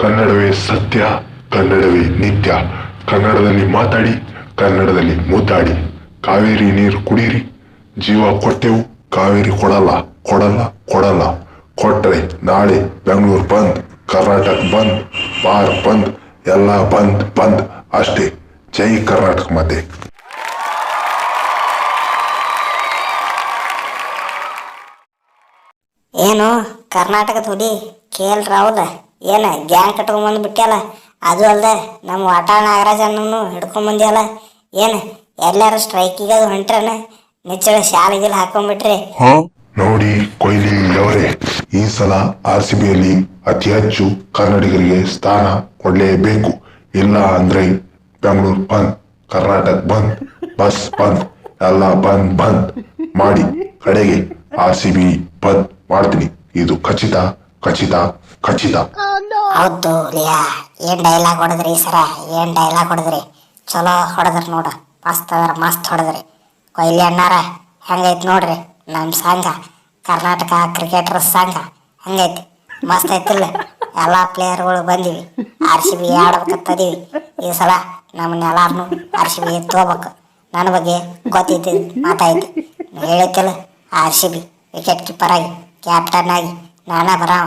ಕನ್ನಡವೇ ಸತ್ಯ, ಕನ್ನಡವೇ ನಿತ್ಯ. ಕನ್ನಡದಲ್ಲಿ ಮಾತಾಡಿ, ಕನ್ನಡದಲ್ಲಿ ಮುದ್ದಾಡಿ. ಕಾವೇರಿ ನೀರು ಕುಡೀರಿ. ಜೀವ ಕೊಟ್ಟೆವು, ಕಾವೇರಿ ಕೊಡಲ್ಲ ಕೊಡಲ್ಲ ಕೊಡಲ್ಲ. ಕೊಟ್ರೆ ನಾಳೆ ಬೆಂಗಳೂರು ಬಂದ್, ಕರ್ನಾಟಕ ಬಂದ್, ಬಾರ್ ಬಂದ್, ಎಲ್ಲ ಬಂದ್ ಬಂದ್. ಅಷ್ಟೇ. ಜೈ ಕರ್ನಾಟಕ ಮತ್ತೆ ಏನು, ಕರ್ನಾಟಕದ ಹುಡಿ ಕೆ ಏನ ಗ್ಯಾಂಗ್ ಕಟ್ಕೊಂಬಂದು ಬಿಟ್ಟ್ಯಲ್ಲ ಅದು ಅಲ್ದೆ ನಮ್ಮ ವಾಟಾಳ್ ನಾಗರಾಜನನ್ನು ಹಿಡ್ಕೊಂಬಂದ್ಯಲ್ಲ ಏನು ಎಲ್ಲಾರು ಸ್ಟ್ರೈಕಿಗೆ ಅದು ಹೊಂಟ್ರನ? ನಿಚ್ಚಳ ಶಾಲೆಗೆಲ್ಲ ಹಾಕೊಂಡ್ಬಿಟ್ರಿ ನೋಡಿ ಕೊಹ್ಲಿ ಅವರೇ ಈ ಸಲ ಆರ್ ಸಿ ಬಿಯಲ್ಲಿ ಅತಿ ಹೆಚ್ಚು ಕನ್ನಡಿಗರಿಗೆ ಸ್ಥಾನ ಕೊಡಲೇಬೇಕು. ಇಲ್ಲ ಅಂದ್ರೆ ಬೆಂಗಳೂರು ಬಂದ್, ಕರ್ನಾಟಕ ಬಂದ್, ಬಸ್ ಬಂದ್, ಎಲ್ಲ ಬಂದ್ ಬಂದ್ ಮಾಡಿ ಕಡೆಗೆ ಆರ್ ಸಿ ಬಿ ಬಂದ್ ಮಾಡ್ತೀನಿ. ಇದು ಖಚಿತ ಖಚಿತ ಖಚಿತ ಹೌದು ಲಿಯಾ, ಏನ್ ಡೈಲಾಗ್ ಹೊಡೆದ್ರಿ ಈ ಸರ? ಏನ್ ಡೈಲಾಗ್ ಹೊಡೆದ್ರಿ? ಚಲೋ ಹೊಡೆದ್ರಿ ನೋಡ, ಮಸ್ತ್ ಅದ್ರ, ಮಸ್ತ್ ಹೊಡೆದ್ರಿ. ಕೊಹ್ಲಿ ಅಣ್ಣಾರ, ಹೆಂಗೈತಿ ನೋಡ್ರಿ? ನಮ್ಮ ಸಂಘ, ಕರ್ನಾಟಕ ಕ್ರಿಕೆಟರ್ ಸಂಘ, ಹೆಂಗೈತಿ? ಮಸ್ತ್ ಐತಿಲ್ಲ. ಎಲ್ಲ ಪ್ಲೇಯರ್ಗಳು ಬಂದಿವಿ. ಆರ್ ಸಿ ಬಿ ಆಡ್ಬೇಕಂತದೀವಿ ಈ ಸಲ ನಮ್ಮನ್ನೆಲ್ಲಾರನು ಆರ್ ಸಿ ಬಿ ತಗೋಬೇಕು. ನನ್ನ ಬಗ್ಗೆ ಗೊತ್ತೈತಿ, ಮಾತಾಯ್ತಿ. ಹೇಳೈತಿಲ್ಲ R C B wicket keeper ಆಗಿ ಕ್ಯಾಪ್ಟನ್ ಆಗಿ, ನಾನ ಬರಾವ.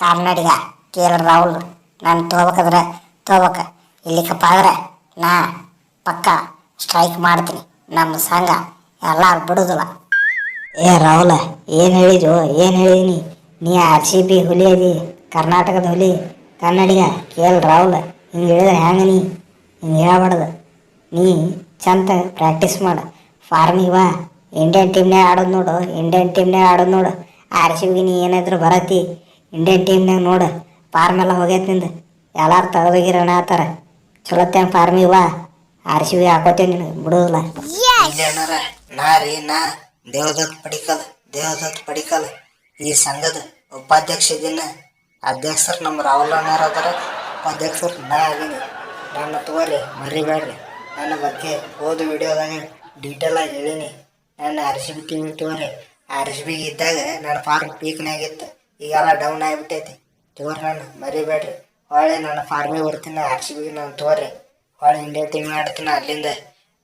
ಕನ್ನಡಿಗ ಕೆ ಎಲ್ ರಾಹುಲ್ ನಾನು ತಗೋಬೇಕಾದ್ರೆ ತಗೋಬೇಕ. ಇಲ್ಲಿಕಪ್ಪ ಆದ್ರೆ ನಾ ಪಕ್ಕ ಸ್ಟ್ರೈಕ್ ಮಾಡ್ತೀನಿ. ನಮ್ಮ ಸಂಘ ಎಲ್ಲರೂ ಬಿಡೋದಿಲ್ಲ. ಏ ರಾಹುಲ, ಏನು ಹೇಳಿದ್ರು ಏನು ಹೇಳಿದೀನಿ? ನೀ ಆರ್ ಸಿ ಬಿ ಹುಲಿ ಅದಿ, ಕರ್ನಾಟಕದ ಹುಲಿ, ಕನ್ನಡಿಗ ಕೆ ಎಲ್ ರಾಹುಲ್, ಹಿಂಗೆ ಹೇಳಿದ್ರೆ ಹೆಂಗೆ ನೀ? ಹಿಂಗೆ ಹೇಳ್ಬಾರ್ದು. ನೀ ಚಂದ ಪ್ರಾಕ್ಟೀಸ್ ಮಾಡು. ಫಾರ್ಮಿಗೆ ಬಾ ಇಂಡಿಯನ್ ಟೀಮ್ನೇ ಆಡೋದು ನೋಡು ಇಂಡಿಯನ್ ಟೀಮ್ನೇ ಆಡೋದು ನೋಡು. ಆರ್ ಸಿ ಬಿ ನೀ ಏನಾದ್ರು ಬರತಿ? ಇಂಡಿಯನ್ ಟೀಮ್ನಾಗ ನೋಡು, ಫಾರ್ಮ್ ಎಲ್ಲ ಹೋಗೈತೆ ನಿಂದು. ಎಲ್ಲಾರು ತೆಗೆದೋಗಿರೋಣ ಆತಾರ. ಚಲೋತ್ತೆ ಫಾರ್ಮ್ ಆರ್ ಸಿ ಬಿ ಹಾಕೋತೇವೆ ನಿನಗೆ, ಬಿಡೋದಿಲ್ಲ. ನಾ ರೀ, ನಾ ದೇವದತ್ ಪಡಿಕಲ್ ದೇವದತ್ ಪಡಿಕಲ್. ಈ ಸಂಘದ ಉಪಾಧ್ಯಕ್ಷ ಇದೀನ, ಅಧ್ಯಕ್ಷರು ನಮ್ಮ ರಾಹುಲ್ ಅಣ್ಣಾರ ಅದರ. ಉಪಾಧ್ಯಕ್ಷರು ನಾ ಆಗೀನಿ ನನ್ನ ತಗೋರಿ, ಮರಿಬೇಡ್ರಿ. ನನ್ನ ಬಗ್ಗೆ ಓದು ವಿಡಿಯೋದಾಗ ಡೀಟೇಲ್ ಆಗಿ ಹೇಳಿನಿ. ನನ್ನ ಆರ್ ಸಿ ಬಿ ಟೀಮ್ ತಗೋರಿ. ಆರ್ ಸಿ ಬಿ ಇದ್ದಾಗ ನನ್ನ ಫಾರ್ಮ್ ಪೀಕ್ನಾಗಿತ್ತು ಈಗೆಲ್ಲ ಡೌನ್ ಆಗಿಬಿಟ್ಟೈತಿ. ತಗೋರಿ ನಾನು ಮರಿಬೇಡ್ರಿ. ಹೊಳೆ ನಾನು ಫಾರ್ಮಿಗೆ ಬರ್ತೀನಿ ಆರ್ ಬಿಗೆ ನಾನು ತೋರಿ ಹೊಳೆ ಇಂಡಿಯಾ ಟೀಮ್ ಆಡ್ತೀನಿ ಅಲ್ಲಿಂದ.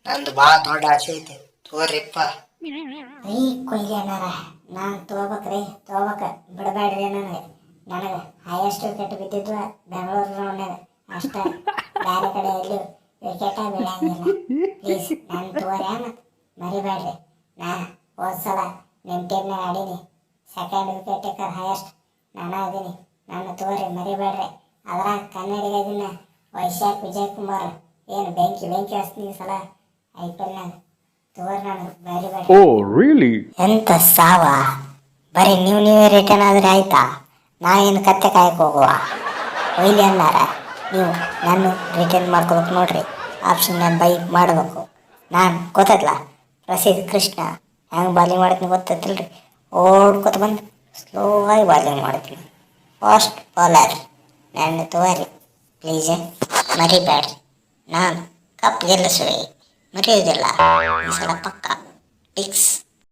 ನಂದು ಭಾಳ ದೊಡ್ಡ ಆಸೆ ಐತಿ. ತೋರಿಪ್ಪ ರೀ ಕೊಯ್ಲಿ ಅಣ್ಣಾರ, ನಾನು ತೊಗೋಬೇಕ್ರಿ ತೊಗೋಬೇಕ. ಬಿಡಬೇಡ್ರಿ ನನಗೆ ನನಗೆ ಹೈಯೆಸ್ಟ್ ವಿಕೆಟ್ ಬಿದ್ದಿದ್ದು ಬೆಂಗಳೂರು ಗ್ರೌಂಡ್ನಾಗ ಅಷ್ಟ ಬೇರೆ ಕಡೆ ಎಲ್ಲೂ ವಿಕೆಟ ಬೀಳಂಗಿಲ್ಲ. ಪ್ಲೀಸ್ ನಾನು ಮತ್ತು ಮರಿಬೇಡ್ರಿ ನಾ ಹೋದ ಸಲ ನಿಮ್ಮ ಆಡೀನಿ. ಸೆಕೆಂಡ್ ವಿಕೆಟ್ ಟೇಕರ್ ಹೈಯೆಸ್ಟ್ ನಾನು ಅದೀನಿ ನಾನು ತೋರಿ ಮರಿಬೇಡ್ರಿ. ಅದ್ರಾಗ ಕನ್ನಡಿಗ ಇದನ್ನ ವೈಶಾಖ್ ವಿಜಯ್ ಕುಮಾರ್ ಏನು ಬೆಂಕಿ ಬೆಂಕಿ ಹಚ್ತೀನಿ ಸಲ ಐ ಪಿ ಎಲ್ನಾಗ ತೋರಿ ನಾನು ಮರಿಬೇಡ್ರಿ? ಎಂತ ಸಾವ? ಬರೀ ನೀವು ನೀವೇ ರಿಟರ್ನ್ ಆದ್ರೆ ಆಯ್ತಾ? ನಾ ಏನು ಕತ್ತೆ ಕಾಯಕ್ಕೆ ಹೋಗುವ? ಒಯ್ಲಿ ಅನ್ನಾರ? ನೀವು ನಾನು ರಿಟರ್ನ್ ಮಾಡ್ಕೋಬೇಕು ನೋಡ್ರಿ. ಆಪ್ಷನ್ ನಾನು ಬೈ ಮಾಡಬೇಕು. ನಾನು ಗೊತ್ತಲ್ಲ ಪ್ರಸಿದ್ಧ ಕೃಷ್ಣ ಹೆಂಗೆ ಬಾಲಿಂಗ್ ಮಾಡ್ತೀನಿ ಗೊತ್ತೈತಿಲ್ರಿ ಓಡ್ಕೊತ ಬಂದು ಸ್ಲೋ ಆಗಿ ಬಾಲಿಂಗ್ ಮಾಡ್ತೀನಿ ಫಾಸ್ಟ್ ಬಾಲರ್ ನನ್ನ ತೋರಿ ಪ್ಲೀಸ್ ಮರಿಬೇಡ್ರಿ ನಾನು ಕಪ್ ಗೆಲ್ಲಿಸುವೆ ಮರೆಯುವುದಿಲ್ಲ ಈ ಸಲ ಪಕ್ಕ ಟಿಕ್ಸ್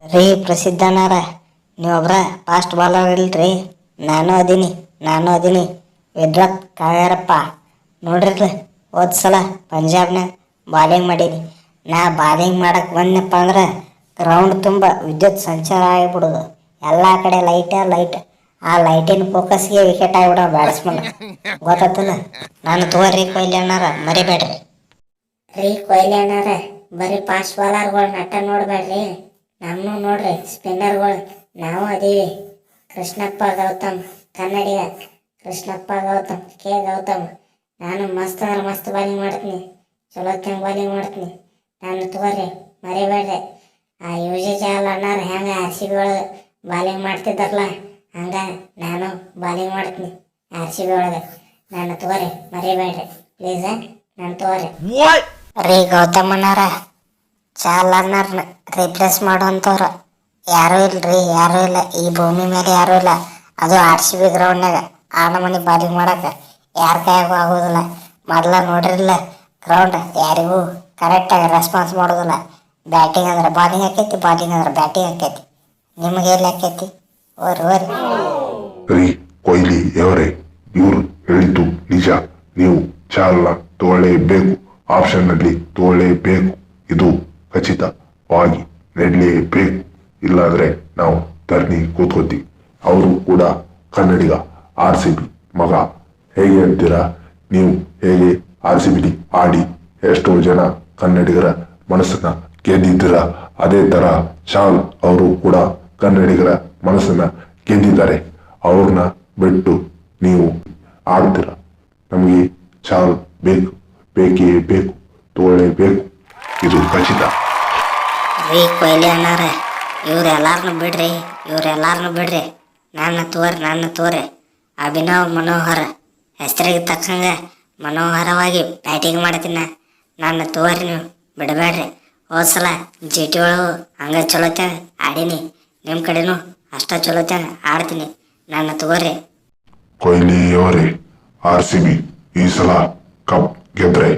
ರೀ ಪ್ರಸಿದ್ಧನಾರ ನೀವೊಬ್ರ ಫಾಸ್ಟ್ ಬಾಲರ್ ಇಲ್ರಿ ನಾನು ಅದೀನಿ ನಾನು ಅದೀನಿ ವಿದ್ವತ್ ಕಾವ್ಯಾರಪ್ಪ ನೋಡ್ರಿ ಹೋದ ಸಲ ಪಂಜಾಬ್ನಾಗ ಬಾಲಿಂಗ್ ಮಾಡೀನಿ ನಾ ಬಾಲಿಂಗ್ ಮಾಡಕ್ಕೆ ಬಂದಪ್ಪ ಅಂದ್ರೆ ಗ್ರೌಂಡ್ ತುಂಬ, ವಿದ್ಯುತ್ ಸಂಚಾರ ಆಗಿಬಿಡೋದು. ಎಲ್ಲ ಕಡೆ ಲೈಟ ಲೈಟ್ ಆ ಲೈಟಿನ ಫೋಕಸ್ಗೆ ವಿಕೆಟ್ ಆಗಿಬಿಡೋ ಬ್ಯಾಟ್ಸ್ಮನ್ ಗೊತ್ತಾತದ? ನಾನು ತೋರಿ ಕೊಹ್ಲಿ ಅಣ್ಣಾರ, ಮರಿಬೇಡ್ರಿ. ರೀ ಕೊಹ್ಲಿ ಅಣ್ಣಾರ, ಬರೀ ಫಾಸ್ಟ್ ಬಾಲರ್ಗಳು ನಟ ನೋಡ್ಬೇಡ್ರಿ. ನಮ್ಮನ್ನು ನೋಡ್ರಿ ಸ್ಪಿನ್ನರ್ಗಳು ನಾವು ಅದೀವಿ. ಕೃಷ್ಣಪ್ಪ ಗೌತಮ್, ಕನ್ನಡಿಗ. ಕೃಷ್ಣಪ್ಪ ಗೌತಮ್, ಕೆ ಗೌತಮ್. ನಾನು ಮಸ್ತ್ ಅಂದ್ರೆ ಮಸ್ತ್ ಬಾಲಿಂಗ್ ಮಾಡ್ತೀನಿ. ಚಲೋ ಬಾಲಿಂಗ್ ಮಾಡ್ತೀನಿ. ನಾನು ತೋರಿ ಮರಿಬೇಡ್ರಿ. ಆ ಯುಜಿ ಜಾಲ್ ಅಣ್ಣಾರ ಹೆಂಗೆ ಆರ್ ಸಿ ಬಿ ಒಳಗೆ ಬಾಲಿಂಗ್ ಮಾಡ್ತಿದ್ದಾರಲ್ಲ ಹಂಗ ನಾನು ಬಾಲಿಂಗ್ ಮಾಡ್ತೀನಿ ಆರ್ ಸಿ ಬಿ ಒಳಗೆ ನಾನು ತೋರಿ ಮರಿಬೇಡ್ರಿ ಪ್ಲೀಸ ನಾನು ತೋರಿ. ರೀ ಗೌತಮಣ್ಣಾರ ಚಾಲನ್ನರ್ನ ರಿಪ್ಲೇಸ್ ಮಾಡುವಂಥವ್ರು. ಯಾರೂ ರೀ ಯಾರೂ ಇಲ್ಲ. ಈ ಭೂಮಿ ಮೇಲೆ ಯಾರೂ ಇಲ್ಲ. ಅದು ಆರ್ ಸಿ ಬಿ ಗ್ರೌಂಡ್ನಾಗ ಆ ಮನೆ ಬಾಲಿಂಗ್ ಮಾಡೋಕೆ ಯಾರ ಕೈಯಾಗೂ ಆಗೋದಿಲ್ಲ. ಮೊದಲ ನೋಡ್ರಿಲ್ಲ ಗ್ರೌಂಡ್ ಯಾರಿಗೂ ಕರೆಕ್ಟಾಗಿ ರೆಸ್ಪಾನ್ಸ್ ಮಾಡೋದಿಲ್ಲ. ಬ್ಯಾಟಿಂಗ್ ಅಂದ್ರೆ ಬಾಲಿಂಗ್ ಆಕೈತಿ ಬಾಲಿಂಗ್ ಅಂದ್ರೆ ಬ್ಯಾಟಿಂಗ್ ಆಕೈತಿ. ನಿಮಗೆ ಎಲ್ಲಿ ಆಕೈತಿ ಓರಿ ಓರಿ ರೀ. ಕೊಹ್ಲಿ ಅವರೇ ಇವ್ರು ಹೇಳಿದ್ದು ನಿಜ. ನೀವು ಚಾಲ ತೋಳೇಬೇಕು ಆಪ್ಷನ್ನಲ್ಲಿ ತಗೊಳ್ಳೇಬೇಕು. ಇದು ಖಚಿತವಾಗಿ ನಡಲೇಬೇಕು. ಇಲ್ಲಾಂದ್ರೆ ನಾವು ಧರಣಿ ಕೂತ್ಕೋತೀವಿ. ಅವರು ಕೂಡ ಕನ್ನಡಿಗ ಆರ್ ಸಿ ಬಿ ಮಗ. ಹೇಗೆ ಅಂತೀರಾ? ನೀವು ಹೇಗೆ ಆರ್ ಸಿ ಬಿ ಆಡಿ ಎಷ್ಟೋ ಜನ ಕನ್ನಡಿಗರ ಮನಸ್ಸನ್ನ ಗೆದ್ದಿದ್ದೀರ? ಅದೇ ತರ ಶಾನ್ ಅವರು ಕೂಡ ಕನ್ನಡಿಗರ ಮನಸ್ಸನ್ನ ಗೆದ್ದಿದ್ದಾರೆ. ಅವ್ರನ್ನ ಬಿಟ್ಟು ನೀವು ಆಡ್ತೀರ? ನಮಗೆ ಶಾನ್ ಬೇಕು, ಬೇಕೇ ಬೇಕು ತಗೊಳ್ಳೇಬೇಕು ಇದು ಖಚಿತ. ರೀ ಕೊಹ್ಲಿ ಅಣ್ಣಾರ, ಇವ್ರೆಲ್ಲಾರನು ಬಿಡ್ರಿ ಇವ್ರೆಲ್ಲಾರನ್ನು ಬಿಡ್ರಿ. ನನ್ನ ತೋರಿ ನನ್ನ ತೋರಿ. ಅಭಿನವ್ ಮನೋಹರ, ಹೆಸರಿಗೆ ತಕ್ಕಂಗೆ ಮನೋಹರವಾಗಿ ಬ್ಯಾಟಿಂಗ್ ಮಾಡ್ತೀನ. ನನ್ನ ತೋರಿ ನೀವು ಬಿಡಬೇಡ್ರಿ. ಹೋದ ಸಲ ಜಿ ಟಿ ಒಳಗು ಹಂಗ ಚಲೋತೆ ಆಡೀನಿ. ನಿಮ್ಮ ಕಡೆನೂ ಅಷ್ಟ ಚಲೋತೆ ಆಡ್ತೀನಿ. ನನ್ನ ತಗೋರಿ. ಕೊಹ್ಲಿ ಅವರೇ ಆರ್ ಸಿ ಬಿ ಈ ಸಲ ಕಪ್ ಗೆದ್ರೆ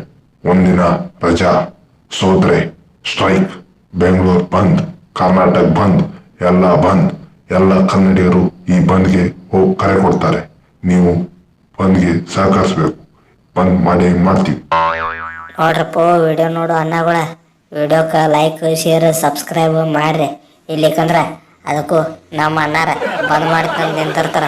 ಒಂದಿನ ರಜಾ ಸೋದ್ರೆ ಸ್ಟ್ರೈಕ್ ಬೆಂಗಳೂರು ಬಂದ್ ಕರ್ನಾಟಕ ಬಂದ್ ಎಲ್ಲ ಬಂದ್ ಎಲ್ಲ ಕನ್ನಡಿಗರು ಈ ಬಂದ್ಗೆ ಹೋಗಿ ಕರೆ ಕೊಡ್ತಾರೆ. ನೀವು ಬಂದ್ಗೆ ಸಹಕರಿಸ್ಬೇಕು. ಬಂದ್ ಮಾಡಿ ಮಾಡ್ತೀವಿ. ನೋಡ್ರಪ್ಪ ವಿಡಿಯೋ ನೋಡು ಅಣ್ಣಗಳ ವಿಡಿಯೋಕ್ಕೆ ಲೈಕ್ ಶೇರ್ ಸಬ್ಸ್ಕ್ರೈಬ್ ಮಾಡ್ರಿ. ಇಲ್ಲಿಕಂದ್ರೆ ಅದಕ್ಕೂ ನಮ್ಮ ಅನ್ನಾರ ಬಂದ್ ಮಾಡ್ಕೊಂಡು ನಿಂತಿರ್ತಾರ.